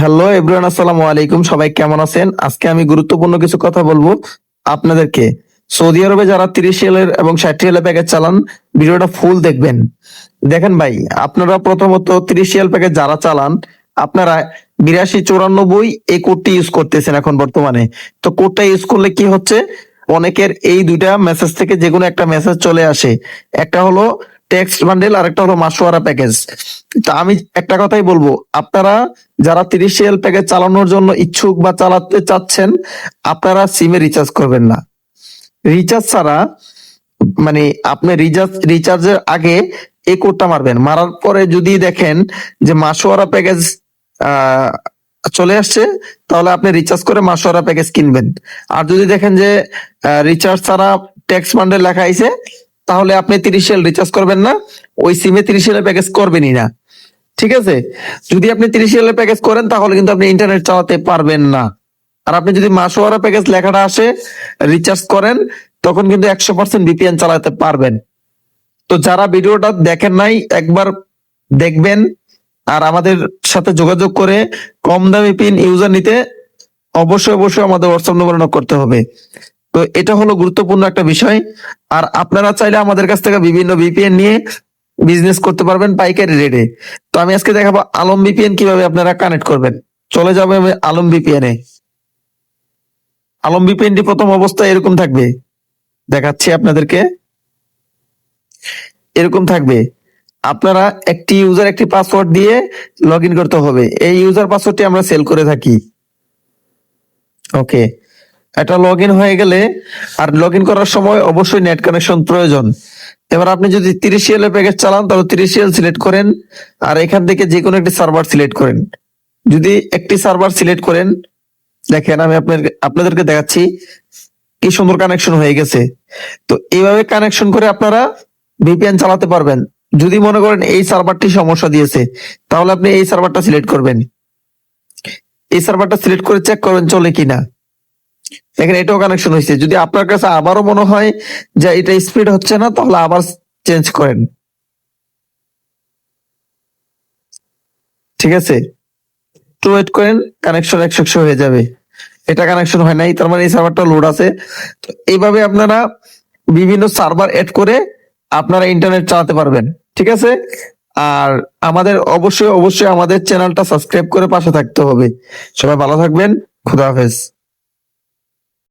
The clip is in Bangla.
হ্যালো এভরিওয়ান, আসসালামু আলাইকুম। সবাই কেমন আছেন? আজকে আমি গুরুত্বপূর্ণ কিছু কথা বলব আপনাদেরকে। সৌদি আরবে যারা তিরিশ এলের এবং ষাট এলের প্যাকেজ চালান, ভিডিওটা ফুল দেখবেন। দেখেন ভাই, আপনারা প্রথমত তিরিশ এল প্যাকেজ যারা চালান, আপনারা বিরাশি, চৌরানব্বই এই কোডটি ইউজ করতেছেন এখন বর্তমানে। তো কোডটা ইউজ করলে কি হচ্ছে? অনেকের এই দুইটা মেসেজ থেকে যে কোনো একটা মেসেজ চলে আসে। একটা হলো টেক্সট বান্ডেল আর একটা হলো মাসোয়ারা প্যাকেজ তা আমি একটা কথাই বলব, আপনারা যারা তিরিশ এল প্যাকেজ চালানোর জন্য ইচ্ছুক বা চালাতে চাচ্ছেন, আপনারা সিমে রিচার্জ করবেন না। রিচার্জ ছাড়া মানে আপনি রিচার্জ রিচার্জের আগে এই কোডটা মারবেন। মারার পরে যদি দেখেন যে মাসোয়ারা প্যাকেজ চলে আসছে, তাহলে আপনি রিচার্জ করে মাসোয়ারা প্যাকেজ কিনবেন। আর যদি দেখেন যে রিচার্জ ছাড়া ট্যাক্স বান্ডেল লেখা আইছে তাহলে আপনি তিরিশ এল রিচার্জ করবেন না, ওই সিমে তিরিশ এল প্যাকেজ করবেনই না। ঠিক আছে? যদি আপনি তিরিশ এল প্যাকেজ করেন, তাহলে কিন্তু আপনি ইন্টারনেট চালাতে পারবেন না। আর আপনি যদি মাসোয়ারা প্যাকেজ লেখাটা আসে রিচার্জ করেন, তখন কিন্তু একশো পার্সেন্ট বিপিএন চালাতে পারবেন। তো যারা ভিডিওটা দেখেন নাই, একবার দেখবেন আর আমাদের সাথে যোগাযোগ করে কম দামি পিন ইউজার নিতে অবশ্যই অবশ্যই আমাদের হোয়াটসঅ্যাপ নম্বর করতে হবে। তো এটা হলো গুরুত্বপূর্ণ একটা বিষয়। আর আপনারা চাইলে আমাদের কাছ থেকে বিভিন্ন বিপিএন নিয়ে বিজনেস করতে পারবেন পাইকারি রেটে তো আমি আজকে দেখাবো আলম বিপিএন কীভাবে আপনারা কানেক্ট করবেন। চলে যাবে আলম বিপিএন এ। আলম বিপিএনটি প্রথম অবস্থায় এরকম থাকবে। দেখাচ্ছি আপনাদেরকে। এরকম থাকবে। আপনারা একটি ইউজার একটি পাসওয়ার্ড দিয়ে লগ করতে হবে। এই ইউজার পাসওয়ার্ডটি আমরা সেল করে থাকি। ওকে এটা লগ হয়ে গেলে আর লগ করার সময় অবশ্যই নেট কানেকশন প্রয়োজন। এবার আপনি যদি তিরিশ এল প্যাকেজ চালান, তাহলে তিরিশ এল সিলেক্ট করেন আর এখান থেকে যে কোনো একটি সার্ভার সিলেক্ট করেন। যদি একটি সার্ভার সিলেক্ট করেন, দেখেন আমি আপনার, আপনাদেরকে দেখাচ্ছি কি সুন্দর কানেকশন হয়ে গেছে। তো এইভাবে কানেকশন করে আপনারা ভিপিএন চালাতে পারবেন। যদি মনে করেন এই সার্ভারটি সমস্যা দিয়েছে, তাহলে আপনি এই সার্ভারটা সিলেক্ট করবেন। এই সার্ভারটা সিলেক্ট করে চেক করবেন চলে কিনা। দেখেন এটাও কানেকশন হয়েছে। যদি আপনার কাছে আবারও মনে হয় যে এটা স্পিড হচ্ছে না, তাহলে আবার চেঞ্জ করেন। ঠিক আছে? একটু ওয়েট করেন কানেকশন একশো একশো হয়ে যাবে। এটা কানেকশন হয় নাই, তার মানে এই সার্ভারটা লোড আছে। তো এইভাবে আপনারা বিভিন্ন সার্ভার এড করে আপনারা ইন্টারনেট চালাতে পারবেন। ঠিক আছে? আর আমাদের অবশ্যই অবশ্যই আমাদের চ্যানেলটা সাবস্ক্রাইব করে পাশে থাকতে হবে। সবাই ভালো থাকবেন, খুদা হাফেজ।